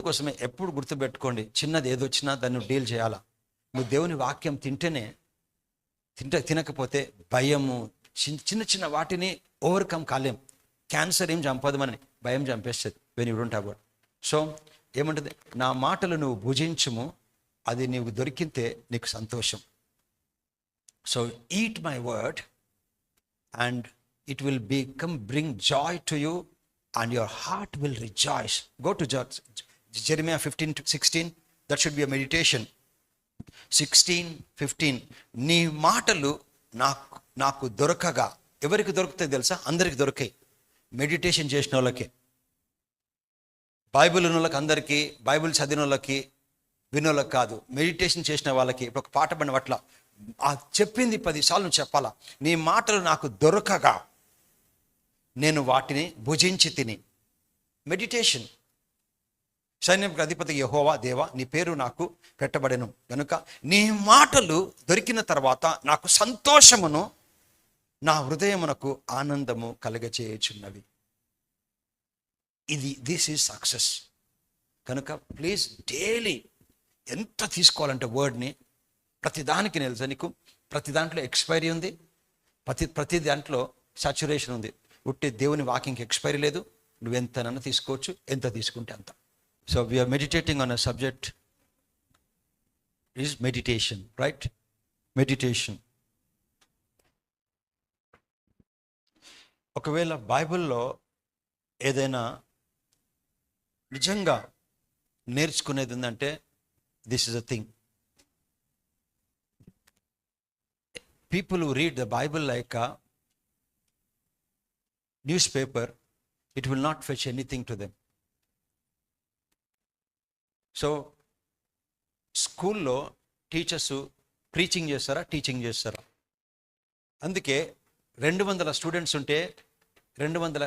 కోసమే ఎప్పుడు గుర్తుపెట్టుకోండి చిన్నది ఏదొచ్చినా దాన్ని డీల్ చేయాలా. నువ్వు దేవుని వాక్యం తింటేనే తింటే తినకపోతే భయము చిన్న చిన్న చిన్న వాటిని ఓవర్కమ్ కాలేం. క్యాన్సర్ ఏం చంపదు మనని భయం చంపేస్తుంది వెన్ యూ సో ఏమంటుంది? నా మాటలు నువ్వు భుజించుము అది నీకు దొరికితే నీకు సంతోషం. So eat my word and it will become bring joy to you and your heart will rejoice go to Jeremiah fifteen sixteen that should be a meditation sixteen fifteen నీ మాటలు నాకు నాకు దొరకగా. ఎవరికి దొరుకుతాయి తెలుసా? అందరికి దొరికాయి మెడిటేషన్ చేసిన వాళ్ళకి. బైబిల్ ఉన్న వాళ్ళకి అందరికీ బైబిల్ చదివిన వాళ్ళకి వినోళ్ళకి కాదు. మెడిటేషన్ చేసిన వాళ్ళకి ఇప్పుడు ఒక పాట పడిన పట్ల ఆ చెప్పింది పదిసార్లు చెప్పాలా? నీ మాటలు నాకు దొరకగా. నేను వాటిని భుజించి తిని. మెడిటేషన్ సైన్యంకు అధిపతి యహోవా దేవా నీ పేరు నాకు పెట్టబడెను. కనుక నీ మాటలు దొరికిన తర్వాత నాకు సంతోషమును నా హృదయమునకు ఆనందము కలగచేయుచున్నవి. ఇది దిస్ ఈజ్ సక్సెస్ కనుక ప్లీజ్ డైలీ ఎంత తీసుకోవాలంటే వర్డ్ని ప్రతిదానికి దానికి నీకు? ప్రతి దాంట్లో ఎక్స్పైరీ ఉంది ప్రతి ప్రతి దాంట్లో సాచురేషన్ ఉంది. ఉట్టి దేవుని వాకింగ్కి ఎక్స్పైరీ లేదు నువ్వు ఎంతనన్నా తీసుకోవచ్చు ఎంత తీసుకుంటే అంత. So we are meditating on a subject is meditation right meditation ఒకవేళ బైబిల్లో ఏదైనా నిజంగా నేర్చుకునేది ఏంటంటే this is a thing people read the Bible like news paper it will not fetch anything to them so స్కూల్లో టీచర్స్ ప్రీచింగ్ చేస్తారా teaching చేస్తారా? అందుకే రెండు వందల స్టూడెంట్స్ ఉంటే రెండు వందల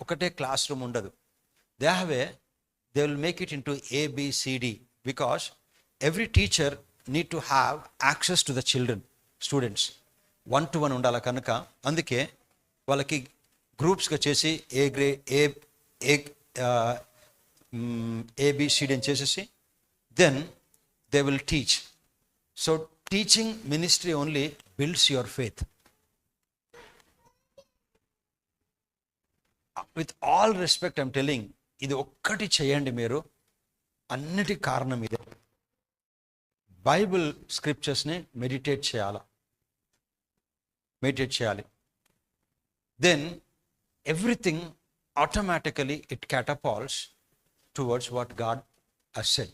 ఒకటే క్లాస్ రూమ్ ఉండదు. They have a they will make it into ABCD because every teacher need to have access to the children students one to one ఉండాలి కనుక? అందుకే వాళ్ళకి గ్రూప్స్గా చేసి ఏ గ్రే ఏ ఏ ఏబిసిడి అని చేసేసి then they will teach so teaching ministry only builds your faith with all respect I'm telling ఇది ఒక్కటి చేయండి మీరు. అన్నిటి కారణం ఇదే. బైబిల్ స్క్రిప్చర్స్ని మెడిటేట్ చేయాల? మెడిటేట్ చేయాలి. Then everything automatically it catapults towards what God has said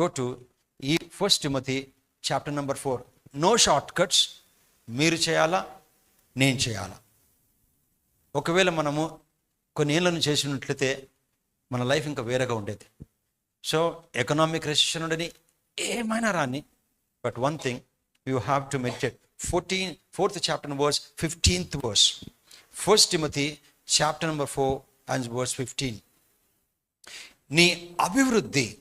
go to ఈ first Timothy chapter number four no short cuts మీరు చేయాలా? నేను చేయాలా? ఒకవేళ మనము కొన్ని ఏళ్ళను చేసినట్లయితే మన లైఫ్ ఇంకా వేరేగా ఉండేది. సో ఎకనామిక్ రెసిషన్ ఉండని ఏమైనా రాని. But one thing you have to meditate fourteen fourth chapter verse fifteenth verse first Timothy chapter number four and verse fifteen నీ అభివృద్ధి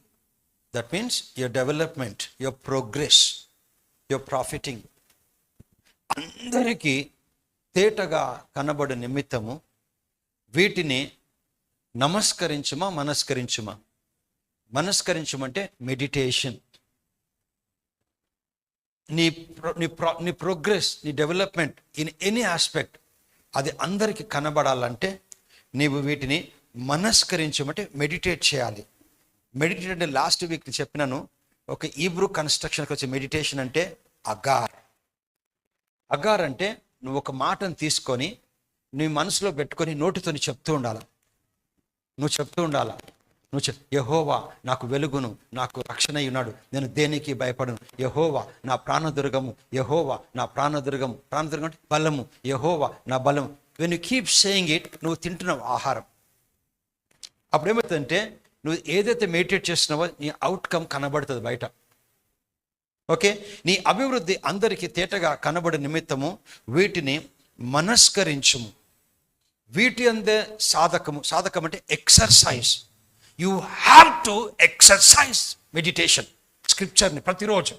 that means your development your progress your profiting అందరికీ తేటగా కనబడు నిమిత్తము వీటిని నమస్కరించుమా మనస్కరించుమా? మనస్కరించమంటే మెడిటేషన్ నీ ప్రో- నీ ప్రో నీ ప్రోగ్రెస్ నీ డెవలప్మెంట్ ఇన్ ఎనీ ఆస్పెక్ట్ అది అందరికీ కనబడాలంటే నీవు వీటిని మనస్కరించమంటే మెడిటేట్ చేయాలి. మెడిటేట్ అంటే లాస్ట్ వీక్ చెప్పినాను ఒక ఈబ్రూ కన్స్ట్రక్షన్కి వచ్చే మెడిటేషన్ అంటే అగార్ అగార్ అంటే నువ్వు ఒక మాటను తీసుకొని నీ మనసులో పెట్టుకొని నోటితోని చెప్తూ ఉండాల. నువ్వు చెప్తూ ఉండాలా. నువ్వు చెప్ యహోవా నాకు వెలుగును నాకు రక్షణ అయి ఉన్నాడు. నేను దేనికి భయపడను? యహోవా నా ప్రాణదుర్గము యహోవా నా ప్రాణదుర్గము ప్రాణదుర్గం అంటే బలము. యహోవా నా బలము. When you keep saying it నువ్వు తింటున్నావు ఆహారం. అప్పుడు ఏమవుతుందంటే నువ్వు ఏదైతే మెడిటేట్ చేస్తున్నావో నీ అవుట్కమ్ కనబడుతుంది బయట. ఓకే? నీ అభివృద్ధి అందరికీ తేటగా కనబడే నిమిత్తము వీటిని మనస్కరించుము. వీటి అందే సాధకము. సాధకం అంటే exercise you have to exercise meditation స్క్రిప్చర్ని ప్రతిరోజు.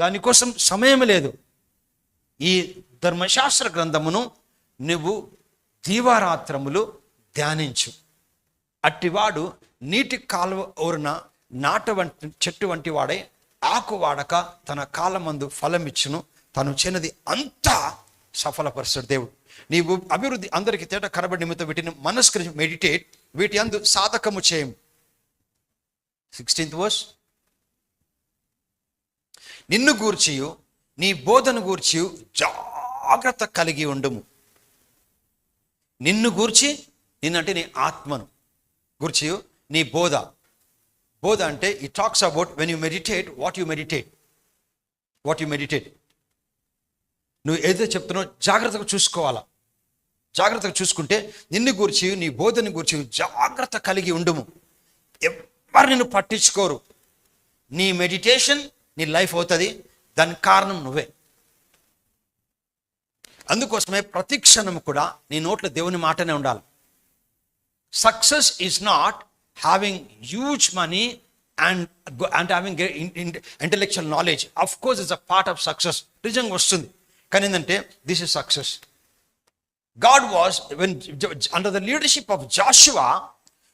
దానికోసం సమయం లేదు. ఈ ధర్మశాస్త్ర గ్రంథమును నువ్వు దీవారాత్రములు ధ్యానించు. అట్టివాడు నీటి కాలువ ఊరిన నాట వంటి చెట్టు వంటి వాడే ఆకు వాడక తన కాలమందు ఫలమిచ్చును. తను చిన్నది అంతా సఫలపరుస్తాడు దేవుడు. నీవు అభివృద్ధి అందరికీ తేట కనబడి నిమిత్తం వీటిని మనస్కరించి మెడిటేట్ వీటి అందు సాధకము చేయము సిక్స్టీన్త్ వర్స్ నిన్ను గూర్చియు నీ బోధను గూర్చియు జాగ్రత్త కలిగి ఉండుము. నిన్ను గూర్చి నిన్నంటే నీ ఆత్మను. గూర్చియు నీ బోధ. బోధ అంటే he talks about when you meditate what you meditate what you meditate నువ్వు ఏదైతే చెప్తున్నావు జాగ్రత్తగా చూసుకోవాలా. జాగ్రత్తగా చూసుకుంటే నిన్ను గూర్చి నీ బోధని గూర్చి జాగ్రత్త కలిగి ఉండుము. ఎవరు నిన్ను పట్టించుకోరు. నీ మెడిటేషన్ నీ లైఫ్ అవుతుంది. దాని కారణం నువ్వే. అందుకోసమే ప్రతి క్షణం కూడా నీ నోట్లో దేవుని మాటనే ఉండాలి. Success is not having huge money and and having intellectual knowledge of course is a part of success నిజంగా వస్తుంది. కానీ ఏంటంటే this is success God was when under the leadership of Joshua,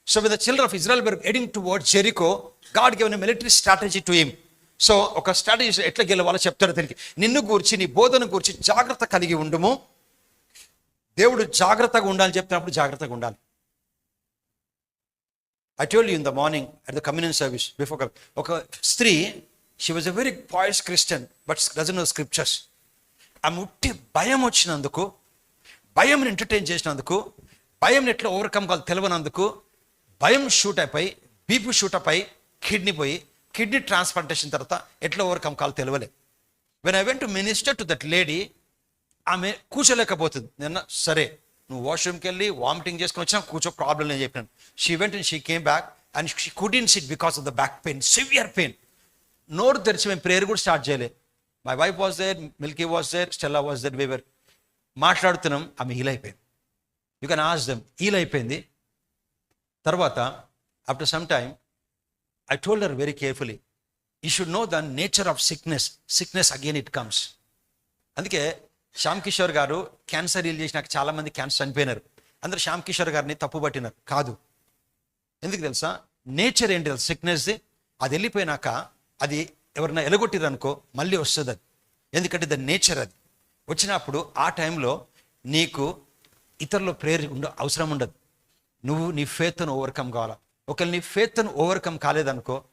so with the of of Israel were heading towards Jericho, God gave a military strategy to him so ఒక strategy ఎట్లా గెలవాలో చెప్తారు దీనికి నిన్ను గూర్చి నీ బోధన గూర్చి జాగ్రత్త కలిగి ఉండుము. దేవుడు జాగ్రత్తగా ఉండాలని చెప్తున్నప్పుడు జాగ్రత్తగా ఉండాలి. I told you in the morning at the communion service before ఒక స్త్రీ she was a very pious Christian but doesn't know scriptures ఆ ముట్టి భయం వచ్చినందుకు భయంని ఎంటర్టైన్ చేసినందుకు భయం ఎట్లా ఓవర్కమ్ కాదు తెలియనందుకు భయం షూట్ అయిపోయి బీపీ షూట్ అయిపోయి కిడ్నీ పోయి కిడ్నీ ట్రాన్స్ప్లాంటేషన్ తర్వాత ఎట్లా ఓవర్కమ్ కాదు తెలియలే when I went to minister to that lady ఆమె కూర్చోలేకపోతుంది. నిన్న సరే నువ్వు వాష్రూమ్కి వెళ్ళి వామిటింగ్ చేసుకుని వచ్చినా కూర్చో ప్రాబ్లం నేను చెప్పినాను. She went she came back and she couldn't sit because of the back pain severe pain నోరు తెరిచి మేము ప్రేయర్ కూడా స్టార్ట్ చేయలే. My wife was there Milky was there Stella was there we were మాట్లాడుతున్నాం ఆమె heal అయిపోయింది. You can ask them heal అయిపోయింది. తర్వాత after some time I told her very carefully you should know the nature of sickness sickness again it comes అందుకే శ్యామ్ కిషోర్ గారు cancer heal చేసినాక చాలా మంది క్యాన్సర్ చనిపోయినారు. అందరూ శ్యామ్ కిషోర్ గారిని తప్పుపట్టినారు కాదు. ఎందుకు తెలుసా? నేచర్ ఏంటి తెలుసు? సిక్నెస్ అది వెళ్ళిపోయినాక అది ఎవరైనా ఎలగొట్టిరనుకో మళ్ళీ వస్తుంది అది. ఎందుకంటే ద నేచర్ అది. వచ్చినప్పుడు ఆ టైంలో నీకు ఇతరుల ప్రేర్ ఉండ అవసరం ఉండదు. నువ్వు నీ ఫేత్ను ఓవర్కమ్ కావాలా? ఒకవేళ నీ ఫేత్ను ఓవర్కమ్ కాలేదనుకో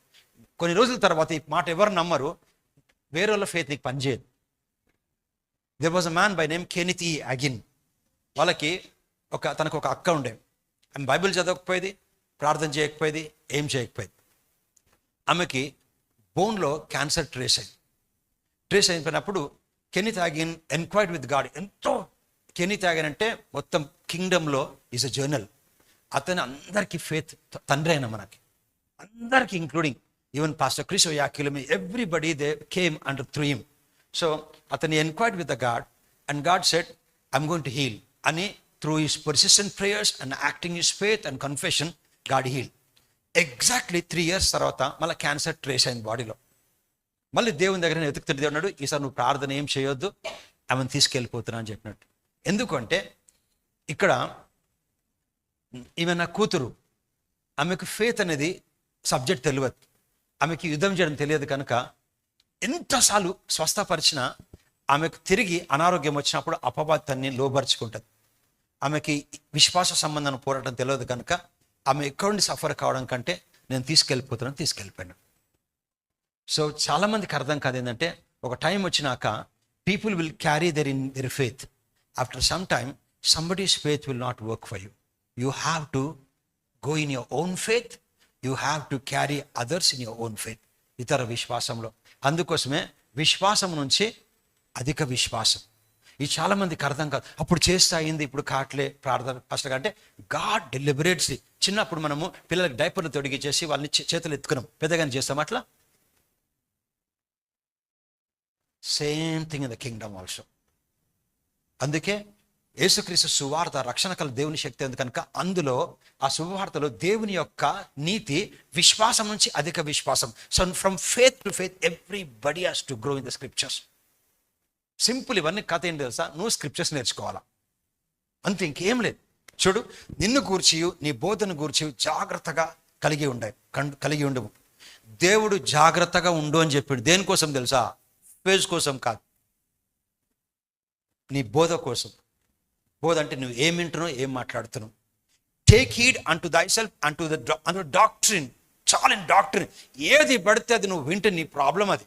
కొన్ని రోజుల తర్వాత ఈ మాట ఎవరు నమ్మరు వేరే వాళ్ళ ఫేత్ నీకు పనిచేయదు. There was a man by name Kenneth Hagin వాళ్ళకి ఒక తనకు ఒక అక్క ఉండే. ఆమె బైబిల్ చదవకపోయేది ప్రార్థన చేయకపోయేది ఏం చేయకపోయేది. ఆమెకి బోన్లో క్యాన్సర్ ట్రేస్ అయింది. ట్రేస్ అయిపోయినప్పుడు కెని తాగిన్ ఎన్క్వైర్డ్ విత్ గాడ్ ఎంతో కెని తాగిన్ అంటే మొత్తం కింగ్డమ్లో ఈజ్ అ జర్నల్ అతను అందరికీ ఫేత్ తండ్రి అయిన మనకి. అందరికీ including even pastor Chris Oyakhilome everybody they came under through him so అతని enquired with the God and God said I'm going to heal అని through his persistent prayers and acting his faith and confession God heal exactly three years తర్వాత మళ్ళీ cancer trace అయింది బాడీలో మళ్ళీ దేవుని దగ్గర నేను వెతుకుతుంటే ఉన్నాడు ఈసారి నువ్వు ప్రార్థన ఏం చేయొద్దు ఆమెను తీసుకెళ్ళిపోతున్నా అని చెప్పినట్టు. ఎందుకంటే ఇక్కడ ఈమె నా కూతురు. ఆమెకు ఫేత్ అనేది సబ్జెక్ట్ తెలియదు. ఆమెకి యుద్ధం చేయడం తెలియదు కనుక ఎంతసార్లు స్వస్థపరిచినా ఆమెకు తిరిగి అనారోగ్యం వచ్చినప్పుడు అపవాదాన్ని లోబరుచుకుంటుంది. ఆమెకి విశ్వాస సంబంధం పోరాటం తెలియదు కనుక ఆమె ఎక్కడి నుండి సఫర్ కావడం కంటే నేను తీసుకెళ్ళిపోతున్నాను తీసుకెళ్ళిపోయాను. సో చాలామందికి అర్థం కాదు ఏంటంటే ఒక టైం వచ్చినాక people will carry their in their faith after some time somebody's faith will not work for you you have to go in your own faith you have to carry others in your own faith ఇతర విశ్వాసంలో అందుకోసమే విశ్వాసం నుంచి అధిక విశ్వాసం. ఇది చాలామందికి అర్థం కాదు. అప్పుడు చేస్తే అయింది ఇప్పుడు కాట్లే ప్రార్థన ఫస్ట్ అంటే గాడ్ డెలిబరేట్స్ చిన్నప్పుడు మనము పిల్లలకి డైపర్లు తొడిగి చేసి వాళ్ళని చేతులు ఎత్తుకున్నాం. పెద్దగానే చేస్తాం అట్లా? Same thing in the kingdom also అందుకే యేసుక్రీస్తు సువార్త రక్షణ కల దేవుని శక్తి ఉంది కనుక అందులో ఆ సువార్తలో దేవుని యొక్క నీతి విశ్వాసం నుంచి అధిక విశ్వాసం. So from faith to faith everybody has to grow in the scriptures simple ఇవన్నీ కథ ఏంటి తెలుసా? నువ్వు స్క్రిప్చర్స్ నేర్చుకోవాలా? అంతే ఇంకేం లేదు. చూడు నిన్ను గూర్చి నీ బోధను గూర్చి జాగ్రత్తగా కలిగి ఉండే కలిగి ఉండవు దేవుడు జాగ్రత్తగా ఉండు అని చెప్పాడు. దేనికోసం తెలుసా? ఫేజ్ కోసం కాదు. నీ బోధ కోసం. బోధ అంటే నువ్వు ఏం వింటున్నావు ఏం మాట్లాడుతున్నావు? Take heed unto thyself unto the unto doctrine చాలా డాక్టరీన్ ఏది పడితే అది నువ్వు వింటే నీ ప్రాబ్లం అది.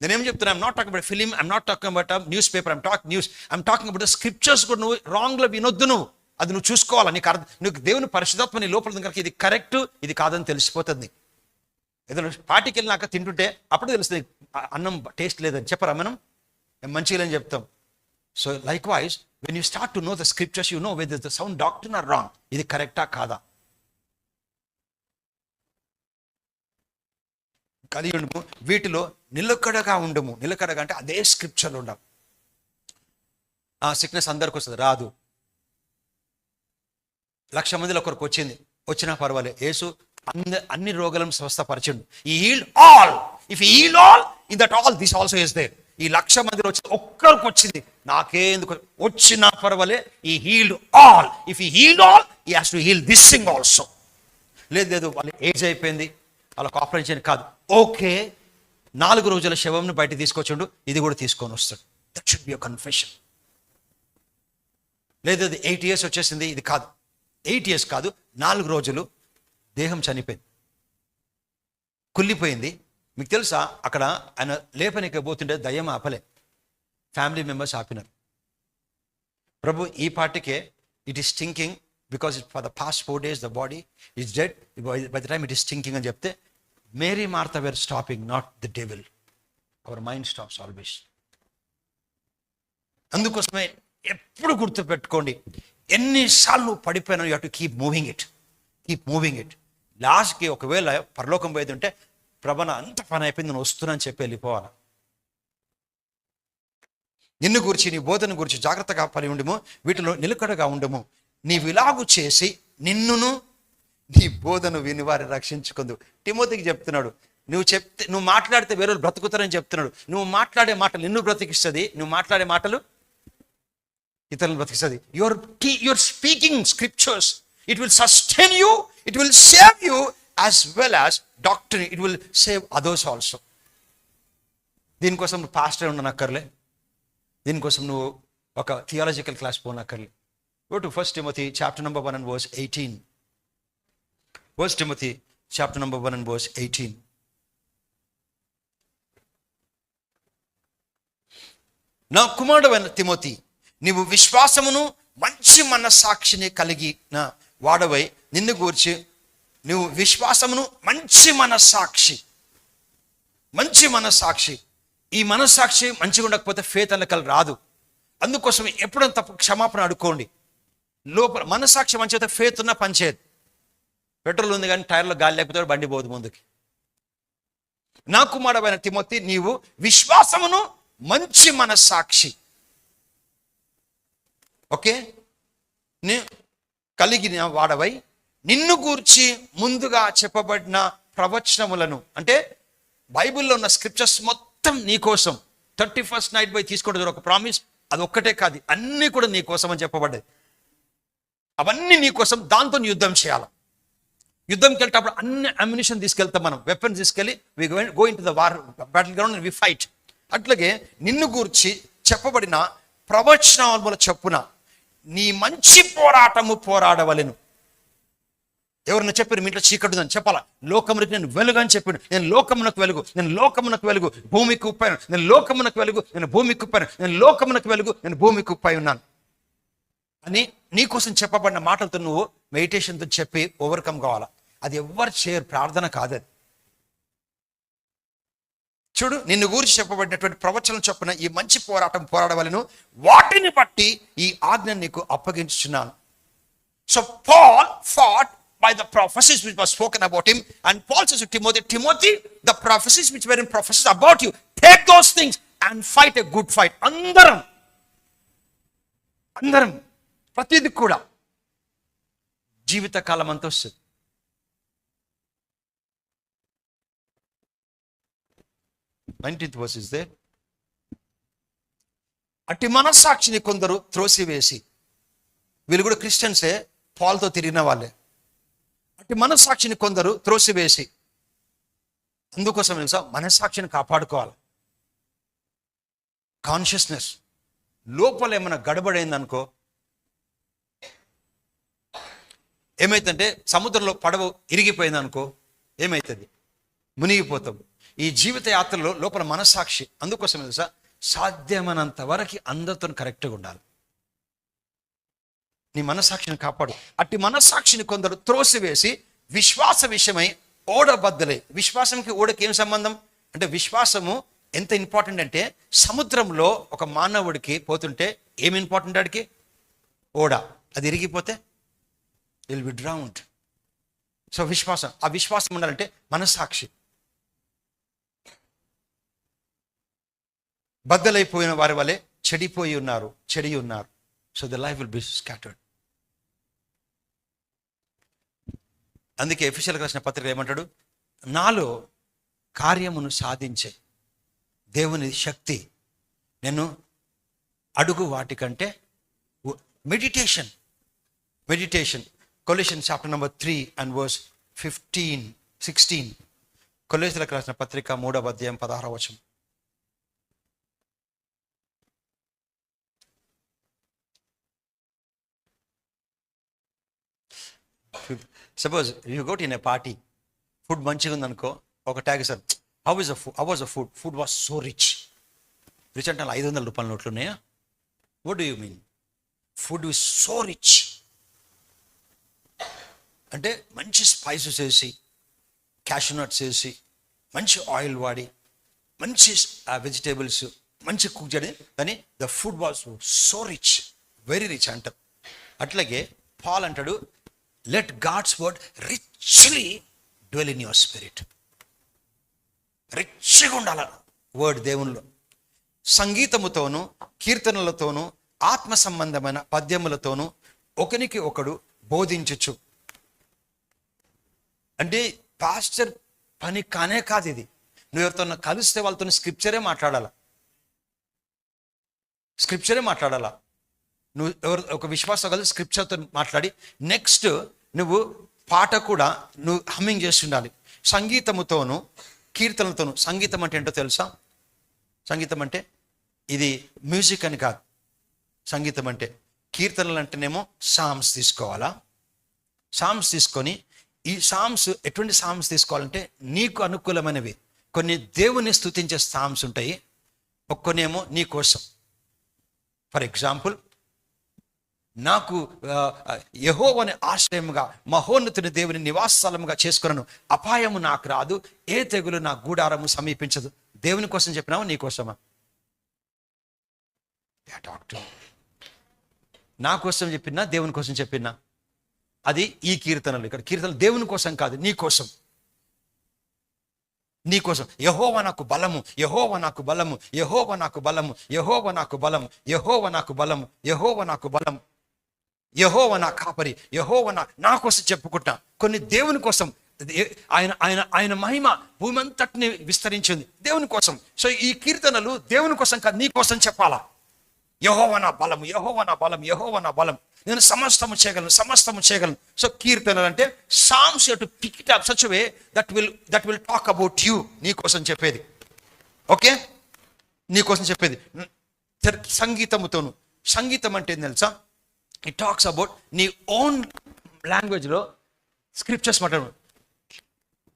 నేనేం చెప్తున్నా I'm not talking about film I'm not talking about news paper I'm talk news I'm talking about scriptures కూడా నువ్వు రాంగ్లో వినొద్దు నువ్వు. అది నువ్వు చూసుకోవాలి నీకు అర్థం నీకు దేవుని పరిశుధాత్మ నీ లోపల కనుక ఇది కరెక్ట్ ఇది కాదని తెలిసిపోతుంది ఏదైనా పార్టీకి వెళ్ళినాక తింటుంటే అప్పుడు తెలుస్తుంది అన్నం టేస్ట్ లేదని చెప్పరా మనం? మంచిగా లేని చెప్తాం. So likewise when you start to know the scriptures you know whether the sound doctor are wrong ఇది కరెక్టా కాదా? కలిగి ఉండము వీటిలో నిలకడగా ఉండము. నిలకడగా అంటే అదే స్క్రిప్చర్లు ఉండవు ఆ సిక్నెస్ అందరికి వస్తుంది రాదు. లక్ష మందిలో ఒకరికి వచ్చింది. వచ్చినా పర్వాలేదు. యేసు అన్ని అన్ని రోగాలను స్వస్థపరచండు. He heal all if heal all in that all this also is there ఈ లక్ష మందిలో వచ్చింది ఒక్కరికి వచ్చింది. నాకేందుకు వచ్చిన వచ్చినా పర్వాలే. He healed all if he heal all he has to heal this thing also లేదు లేదు వాళ్ళు ఏజ్ అయిపోయింది. వాళ్ళకి ఆపరేషన్ కాదు. ఓకే నాలుగు రోజుల శవంను బయట తీసుకొచ్చిండు. ఇది కూడా తీసుకొని వస్తాడు. దట్ షుడ్ బి కన్ఫెషన్ లేదు అది ఎయిట్ ఇయర్స్ వచ్చేసింది. ఇది కాదు. ఎయిట్ ఇయర్స్ కాదు. నాలుగు రోజులు దేహం చనిపోయింది. కుళ్ళిపోయింది. మీకు తెలుసా? అక్కడ ఆయన లేపనికి పోతుంటే దయ్యం ఆపలే. Family members ఆపినారు. ప్రభు ఈ పార్టీకే it is thinking because for the past four days the body is dead by the time it is thinking అని చెప్తే Mary Martha were stopping not the devil our mind stops always అందుకోసమే ఎప్పుడు గుర్తుపెట్టుకోండి ఎన్నిసార్లు పడిపోయినా you to keep moving it keep moving it లాస్ట్కి ఒకవేళ పరలోకం పోయేది ఉంటే ప్రభన అంత పని అయిపోయింది నేను వస్తున్నాను చెప్పి వెళ్ళిపోవాలి? నిన్ను గురించి నీ బోధన గురించి జాగ్రత్తగా పని ఉండము వీటిలో నిలకడగా ఉండము. నీ విలాగు చేసి నిన్నును నీ బోధను విని వారిని రక్షించుకుందు. టిమోతికి చెప్తున్నాడు నువ్వు చెప్తే నువ్వు మాట్లాడితే వేరే బ్రతుకుతారని చెప్తున్నాడు. నువ్వు మాట్లాడే మాటలు నిన్ను బ్రతికిస్తుంది నువ్వు మాట్లాడే మాటలు ఇతరులను బ్రతికిస్తుంది. Your your speaking scriptures it will sustain you it will save you as well as doctor it will save others also దీనికోసం నువ్వు పాస్టర్ ఉండనక్కర్లే. దీనికోసం నువ్వు ఒక theological class పోనక్కర్లే. Go to first Timothy chapter number one and verse eighteen first Timothy chapter number one and verse eighteen నా కుమారుడైన Timothy నీవు విశ్వాసమును మంచి మనస్సాక్షిని కలిగిన వాడవై నిన్ను గూర్చి నువ్వు విశ్వాసమును మంచి మనస్సాక్షి. మంచి మనస్సాక్షి. ఈ మనస్సాక్షి మంచిగా ఉండకపోతే ఫేత్ అనకలు రాదు. అందుకోసం ఎప్పుడైనా తప్పు క్షమాపణ అడుక్కోండి. లోపల మనస్సాక్షి మంచి అయితే ఫేత్ ఉన్న పనిచేయదు పెట్రోల్ ఉంది కానీ టైర్లో గాలి లేకపోతే బండి పోదు ముందుకి. నా కుమారుడైన తిమోతి నీవు విశ్వాసమును మంచి మనస్సాక్షి. ఓకే? నీ కలిగిన వాడవై నిన్ను గూర్చి ముందుగా చెప్పబడిన ప్రవచనములను అంటే బైబిల్లో ఉన్న స్క్రిప్చర్స్ మొత్తం నీకోసం థర్టీ ఫస్ట్ నైట్ బై తీసుకోవడం ఒక ప్రామిస్. అది ఒక్కటే కాదు అన్నీ కూడా నీ కోసం అని చెప్పబడ్డది అవన్నీ నీకోసం దాంతో యుద్ధం చేయాలి. యుద్ధంకి వెళ్ళేటప్పుడు అన్ని అమ్యునిషన్ తీసుకెళ్తాం మనం వెపన్స్ తీసుకెళ్ళి we go into the war battle ground we fight అట్లాగే నిన్ను గూర్చి చెప్పబడిన ప్రవచనముల చెప్పున నీ మంచి పోరాటము పోరాడవలెను. ఎవరన్నా చెప్పారు మీ ఇంట్లో చీకటి ఉందని? చెప్పాలా? లోకమునికి నేను వెలుగు అని చెప్పాను నేను లోకమునకు వెలుగు. నేను లోకమునకు వెలుగు. భూమికి ఉప్పాను నేను లోకమునకు వెలుగు. నేను భూమికి ఉప్పాను నేను లోకమునకు వెలుగు. నేను భూమికి కుప్పై ఉన్నాను. అని నీకోసం చెప్పబడిన మాటలతో నువ్వు మెడిటేషన్తో చెప్పి ఓవర్కమ్ కావాలా? అది ఎవ్వరు చేయరు. ప్రార్థన కాదు అది. చూడు నిన్ను గురించి చెప్పబడినటువంటి ప్రవచనం చొప్పున ఈ మంచి పోరాటం పోరాడవలను. వాటిని బట్టి ఈ ఆజ్ఞ నీకు అప్పగించున్నాను so Paul fought by the prophecies which were spoken about him and Paul says to Timothy, Timothy, the prophecies which were in prophecies about you, take those things and fight a good fight. అందరం అందరం ప్రతిది కూడా జీవితకాలం అంతా వస్తుంది nineteenth verse is they అట్టి మనస్సాక్షిని కొందరు త్రోసివేసి వీళ్ళు కూడా క్రిస్టియన్సే పాల్తో తిరిగిన వాళ్ళే అటు మనస్సాక్షిని కొందరు త్రోసివేసి అందుకోసం తెలుసా మనస్సాక్షిని కాపాడుకోవాలి. కాన్షియస్నెస్ లోపల ఏమైనా గడబడైందనుకో ఏమైతుందంటే సముద్రంలో పడవ ఇరిగిపోయింది అనుకో ఏమవుతుంది మునిగిపోతాం. ఈ జీవిత యాత్రలో లోపల మనస్సాక్షి. అందుకోసం తెలుసా సాధ్యమైనంత వరకు అందరితో కరెక్ట్గా ఉండాలి. నీ మనస్సాక్షిని కాపాడు. అట్టి మనస్సాక్షిని కొందరు త్రోసివేసి విశ్వాస విషయమై ఓడబద్దలే. విశ్వాసంకి ఓడకి ఏం సంబంధం? అంటే విశ్వాసము ఎంత ఇంపార్టెంట్ అంటే సముద్రంలో ఒక మానవుడికి పోతుంటే ఏం ఇంపార్టెంట్ ఆడికి? ఓడ. అది ఇరిగిపోతే విల్ బి డ్రౌండ్ సో విశ్వాసం. ఆ విశ్వాసం ఉండాలంటే మనస్సాక్షి. బద్దలైపోయిన వారి వలె చెడిపోయి ఉన్నారు చెడి ఉన్నారు so the life will be scattered అందుకే ఎఫిషియల్ రాసిన పత్రిక ఏమంటాడు? నాలో కార్యమును సాధించే దేవుని శక్తి నేను అడుగు వాటికంటే meditation meditation Colossians chapter number three and verse fifteen sixteen కొలేసులకు రాసిన పత్రిక మూడవ అధ్యాయం పదహారవ suppose you got in a party food మంచిగా ఉందనుకో ఒక tag sir how is a food how was a food food was so rich rich అంటే ఐదు వందల రూపాయల నోట్లు ఉన్నాయా? What do you mean food is so rich అంటే మంచి స్పైసెస్ వేసి క్యాషూ నట్స్ వేసి మంచి ఆయిల్ వాడి మంచి వెజిటేబుల్స్ మంచి కుక్ చేయడం కానీ the food was so rich very rich అంటారు. అట్లాగే పాల్ అంటాడు let God's word richly dwell in your spirit రిచ్గా ఉండాల వర్డ్ దేవునిలో. సంగీతముతోనూ కీర్తనలతోనూ ఆత్మ సంబంధమైన పద్యములతోనూ ఒకనికి ఒకడు బోధించచ్చు అంటే పాస్టర్ పని కానే కాదు ఇది. నువ్వు ఎవరితో కలిస్తే వాళ్ళతో స్క్రిప్చరే మాట్లాడాలా? స్క్రిప్చరే మాట్లాడాలా? నువ్వు ఎవరు ఒక విశ్వాసం కలిసి స్క్రిప్చర్తో మాట్లాడి నెక్స్ట్ నువ్వు పాట కూడా నువ్వు హమ్మింగ్ చేసి ఉండాలి సంగీతముతోను కీర్తనలతోను. సంగీతం అంటే ఏంటో తెలుసా? సంగీతం అంటే ఇది మ్యూజిక్ అని కాదు. సంగీతం అంటే కీర్తనలు అంటేనేమో సామ్స్ తీసుకోవాలా? సామ్స్ తీసుకొని ఈ సామ్స్ ఎటువంటి సామ్స్ తీసుకోవాలంటే నీకు అనుకూలమైనవి. కొన్ని దేవుని స్థుతించే సామ్స్ ఉంటాయి. ఒక్కనేమో నీ కోసం. ఫర్ ఎగ్జాంపుల్ నాకు యహోవని ఆశ్రయముగా మహోన్నతుని దేవుని నివాసస్థలముగా చేసుకున్నాను అపాయము నాకు రాదు ఏ తెగులు నా గూడారము సమీపించదు. దేవుని కోసం చెప్పినావు? నీ కోసమా? డాక్టర్ నా కోసం చెప్పినా దేవుని కోసం చెప్పినా? అది ఈ కీర్తనలు ఇక్కడ. కీర్తనలు దేవుని కోసం కాదు నీ కోసం. నీ కోసం. యహోవ నాకు బలము యహోవ నాకు బలము యహోవ నాకు బలము యహోవ నాకు బలం యహోవ నాకు బలము యహోవ నాకు బలం యహోవ నా కాపరి యహోవ నా నా కోసం చెప్పుకుంటా కొన్ని దేవుని కోసం ఆయన ఆయన ఆయన మహిమ భూమి అంతటిని విస్తరించింది దేవుని కోసం. సో ఈ కీర్తనలు దేవుని కోసం కాదు నీ కోసం చెప్పాలా? యహోవ నా బలము యహోవ నా బలం యహోవ నా బలం. నేను సమస్తము చేయగలను సమస్తము చేయగలను. సో కీర్తనలు అంటే psalms to pick it up such way that will that will talk about you నీ కోసం చెప్పేది. ఓకే? నీ కోసం చెప్పేది. సంగీతముతోను. సంగీతం అంటే ఏంది తెలుసా? ఇట్ టాక్స్ అబౌట్ నీ ఓన్ లాంగ్వేజ్లో స్క్రిప్చర్స్ మాట్లాడు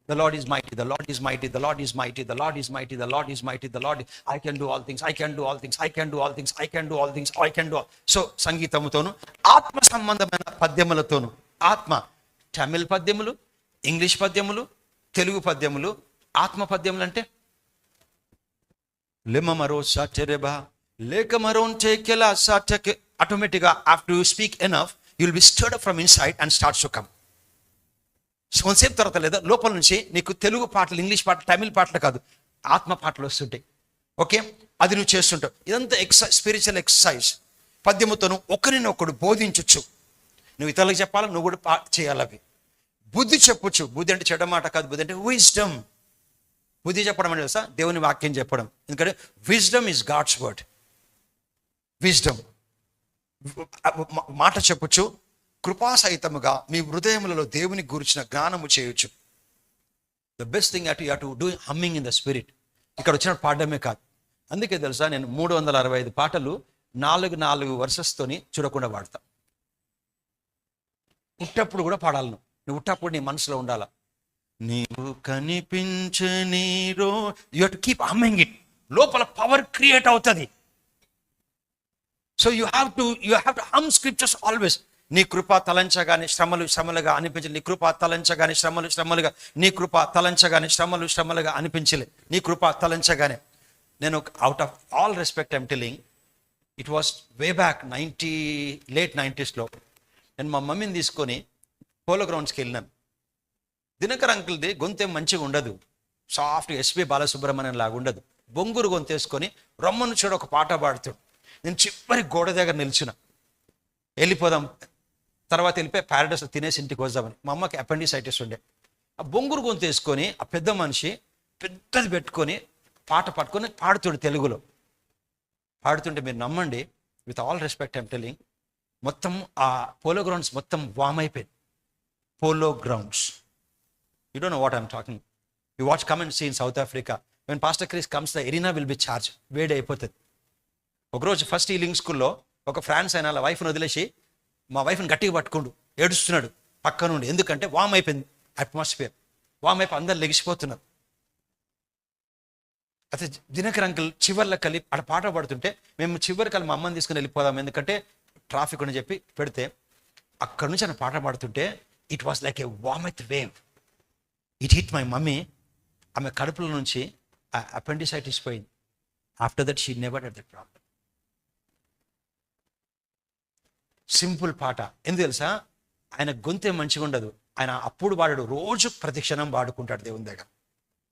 the lord is mighty the lord is mighty the lord is mighty the lord is mighty the lord is mighty the lord I can do all things I can do all things I can do all things I can do all things I can do so సంగీతముతోను ఆత్మ సంబంధమైన పద్యములతోను ఆత్మ తమిళ్ పద్యములు English పద్యములు తెలుగు పద్యములు ఆత్మ పద్యములు అంటే లిమ మరో సాచర్యబా లేక మరో చేకెలా సాచకే ఆటోమేటిక్గా after you speak enough you'll be stirred from inside and starts to come కొంతసేపు తర్వాత లేదా. లోపల నుంచి నీకు తెలుగు పాటలు ఇంగ్లీష్ పాటలు తమిళ పాటలు కాదు. ఆత్మ పాటలు వస్తుంటాయి. ఓకే? అది నువ్వు చేస్తుంటావు. ఇదంతా ఎక్సైజ్ స్పిరిచువల్ ఎక్సర్సైజ్ పద్యముతోను ఒకరిని ఒకడు బోధించవచ్చు నువ్వు ఇతరులకు చెప్పాలి? నువ్వు కూడా పా చేయాలి అవి. బుద్ధి చెప్పొచ్చు. బుద్ధి అంటే చెడ్డ మాట కాదు. బుద్ధి అంటే విజ్డమ్ బుద్ధి చెప్పడం అంటే తెలుసా? దేవుని వాక్యం చెప్పడం. ఎందుకంటే wisdom is God's word wisdom మాట చెప్పొచ్చు కృపాసహితముగా మీ హృదయములలో దేవుని గురించిన జ్ఞానము చేయొచ్చు the best thing at you to do humming in the spirit ఇక్కడ వచ్చిన పాడడమే కాదు. అందుకే తెలుసా నేను మూడు వందల అరవై ఐదు పాటలు నాలుగు నాలుగు వర్సెస్తోని చూడకుండా పాడతా ఉట్టప్పుడు కూడా పాడాలను. నువ్వు నువ్వు ఉట్టప్పుడు నీ మనసులో ఉండాలా? నీవు కనిపించని రో you to keep humming it లోపల పవర్ క్రియేట్ అవుతుంది. So you have to you have to hum scriptures always నీ కృప తలంచగానే శ్రమలు శ్రమలుగా అనిపించలే నీ కృప తలంచగానే శ్రమలు శ్రమలుగా నీ కృప తలంచగానే శ్రమలు శ్రమలుగా అనిపించలే. నీ కృప తలంచగానే. నేను out of all respect I'm telling it was way back ninety late నైంటీస్లో నేను మా మమ్మీని తీసుకొని పోలో గ్రౌండ్స్కి వెళ్ళినాను. దినకర్ అంకుల్ది గొంతేం మంచిగా ఉండదు. సాఫ్ట్ ఎస్పి బాలసుబ్రహ్మణ్యం లాగా ఉండదు. బొంగురు గొంతేసుకొని రమ్మను చూడ ఒక పాట పాడుతాడు నేను చివరి గోడ దగ్గర నిలిచిన. వెళ్ళిపోదాం. తర్వాత వెళ్ళిపోయి ప్యారడైస్ తినేసి ఇంటికి వద్దామని. మా అమ్మకి అపెండిసైటిస్ ఉండే. ఆ బొంగురు గొంతు వేసుకొని ఆ పెద్ద మనిషి పెద్దది పెట్టుకొని పాట పట్టుకొని పాడుతుండే తెలుగులో. పాడుతుంటే మీరు నమ్మండి with all respect I'm telling మొత్తం ఆ పోలో గ్రౌండ్స్ మొత్తం వామ్ అయిపోయింది. Polo grounds you don't know what I'm talking you watch come and see in South Africa when pastor Chris comes the arena will be charge వేడి అయిపోతుంది. ఒకరోజు first ఈలింగ్ స్కూల్లో ఒక France అయిన వాళ్ళ వైఫ్ని వదిలేసి మా వైఫ్ని గట్టిగా పట్టుకుండు ఏడుస్తున్నాడు పక్క నుండి ఎందుకంటే వామ్ అయిపోయింది అట్మాస్ఫియర్ వామ్ అయిపోయి అందరు లెగిసిపోతున్నారు. అయితే దినకర్ అంకుల్ చివర్లో కలిపి అక్కడ పాట పడుతుంటే మేము చివరి కలిపి మా అమ్మని తీసుకుని వెళ్ళిపోదాం. ఎందుకంటే ట్రాఫిక్ అని చెప్పి పెడితే అక్కడ నుంచి ఆయన పాట పాడుతుంటే it was like a warmth wave it hit my mummy ఆమె కడుపులో నుంచి అపెండిసైటిస్ పోయింది. After that she never had that problem simple పాట. ఎందుకు తెలుసా? ఆయన గొంతే మంచిగా ఉండదు. ఆయన అప్పుడు వాడు రోజు ప్రతిక్షణం వాడుకుంటాడు దేవుని దగ్గర.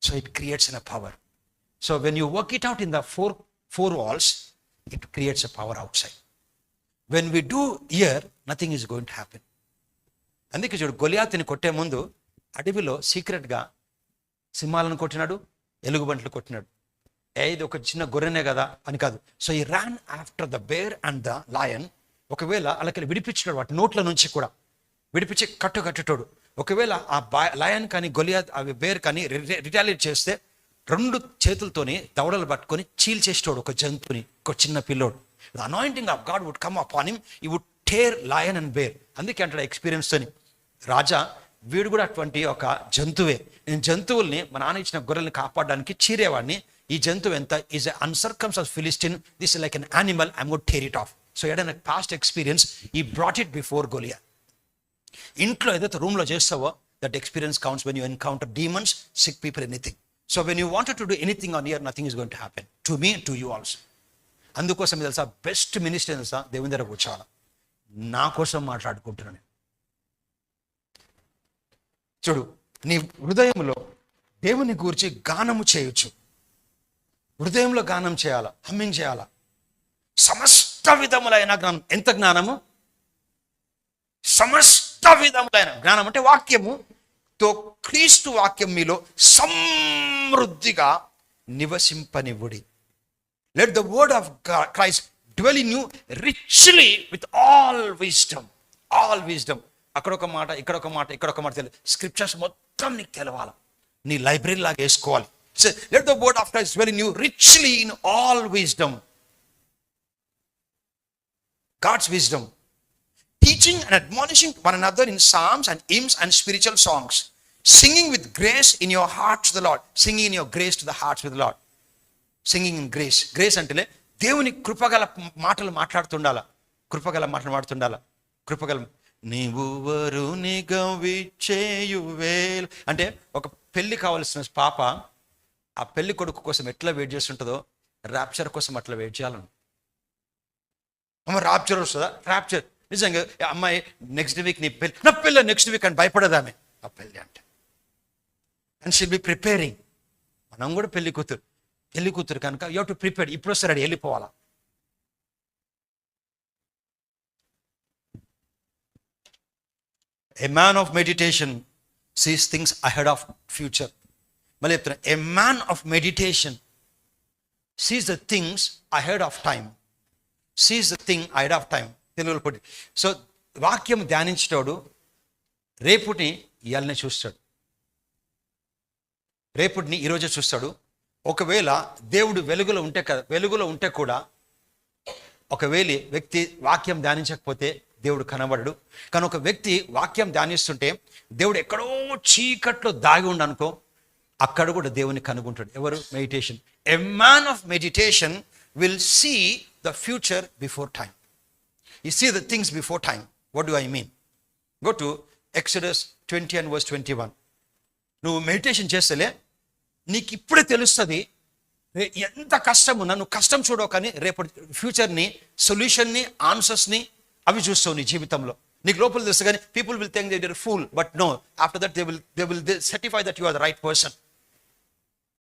So it creates in a power so when you work it out in the four four walls it creates a power outside when we do here nothing is going to happen అందుకే చూడు గొలియాతిని కొట్టే ముందు అడవిలో సీక్రెట్గా సింహాలను కొట్టినాడు ఎలుగుబంట్లు కొట్టినాడు. ఏ ఇది ఒక చిన్న గొర్రెనే కదా అని కాదు. సో ఈ ran after the bear and the lion ఒకవేళ అలాగే విడిపించినాడు వాటి నోట్ల నుంచి కూడా విడిపించి కట్టు కట్టేటోడు ఒకవేళ ఆ బా లయన్ కానీ గొలియా అవి బేర్ కానీ రిటాలియేట్ చేస్తే రెండు చేతులతోని దవడలు పట్టుకొని చీల్చేసేటోడు ఒక జంతువుని ఒక చిన్న పిల్లోడు. The anointing of God would come upon him he would tear lion and bear అందుకే అంటాడు ఎక్స్పీరియన్స్ తోని. రాజా వీడు కూడా అటువంటి ఒక జంతువే. నేను జంతువుల్ని మా నాన్న ఇచ్చిన గొర్రెల్ని కాపాడడానికి చీరేవాడిని. ఈ జంతువు ఎంత is uncircumcised of Philistine this like an animal I'm got tear it off so Aiden past experience he brought it before Goliath ఇంట్లో ఏదైతే రూమ్లో చేస్తావో that experience counts when you encounter demons sick people anything so when you wanted to do anything on here nothing is going to happen to me to you also అందుకోసం తెలుసా best minister తెలుసా దేవుని దగ్గర కూర్చోవాలి నా కోసం మాట్లాడుకుంటున్నాను చూడు నీ హృదయంలో దేవుని గూర్చి గానము చేయొచ్చు. హృదయంలో గానం చేయాలా హమ్మింగ్ చేయాలా? సమస్త విధములైన జ్ఞానం. ఎంత జ్ఞానము? సమస్త విధములైన జ్ఞానం అంటే వాక్యము. తో క్రీస్తు వాక్యం మీలో సమృద్ధిగా నివసింపనివ్వుడి. Let the word of Christ dwell in you richly with all wisdom all wisdom అక్కడ ఒక మాట ఇక్కడ ఒక మాట ఇక్కడ ఒక మాట తెలియదు. స్క్రిప్చర్స్ మొత్తం నీకు తెలవాలి. నీ లైబ్రరీ లాగా వేసుకోవాలి. Let the word of Christ dwell in you richly in all wisdom God's wisdom teaching and admonishing one and other in songs and hymns and spiritual songs singing with grace in your hearts the Lord singing in your grace to the hearts with Lord singing in grace grace అంటేనే దేవుని కృపగల మాటలు మాట్లాడుతుండాల? కృపగల మాటలు మాడుతుండాల కృపగల నీవు వేలు. అంటే ఒక పెళ్ళి కావలసిన పాప ఆ పెళ్ళి కొడుకు కోసం ఎట్లా వెయిట్ చేస్తుంటుందో? ర్యాప్చర్ కోసం అట్లా వెయిట్ చేయాలను. అమ్మ రాప్చర్ వస్తుందా? రాప్చర్ నిజంగా అమ్మాయి నెక్స్ట్ వీక్ నీ పెళ్ళి నా పిల్ల నెక్స్ట్ వీక్ అని భయపడదామె ఆ పెళ్ళి అంటే. అండ్ షీల్ బి ప్రిపేరింగ్ మనం కూడా పెళ్ళి కూతురు. పెళ్ళి కూతురు కనుక యూ టు ప్రిపేర్ ఇప్పుడు వస్తారు వెళ్ళిపోవాలా? A man of meditation sees things ahead of future మళ్ళీ చెప్తున్నా a man of meditation sees the things ahead of time sees the thing ahead of time తెలుగులో పొడి సో వాక్యం ధ్యానించేటోడు రేపుని ఇవాళనే చూస్తాడు. రేపుడిని ఈరోజే చూస్తాడు. ఒకవేళ దేవుడు వెలుగులో ఉంటే కదా వెలుగులో ఉంటే కూడా ఒకవేళ వ్యక్తి వాక్యం ధ్యానించకపోతే దేవుడు కనబడడు. కానీ ఒక వ్యక్తి వాక్యం ధ్యానిస్తుంటే దేవుడు ఎక్కడో చీకట్లో దాగి ఉండనుకో అక్కడ కూడా దేవుని కనుగొంటాడు. ఎవరు? Meditation. A man of meditation will see the future before time he see the things before time what do I mean go to Exodus twenty and verse twenty one నువ్వు మెడిటేషన్ చేస్తేలే నీకు ఇప్పుడే తెలుస్తుంది ఎంత కష్టం ఉన్నా నువ్వు కష్టం చూడవు కానీ రేపటి ఫ్యూచర్ని సొల్యూషన్ని ఆన్సర్స్ని అవి చూస్తావు నీ జీవితంలో. నీకు లోపల తెలుసు కానీ people will think they fool but no after that they will they will certify that you are the right person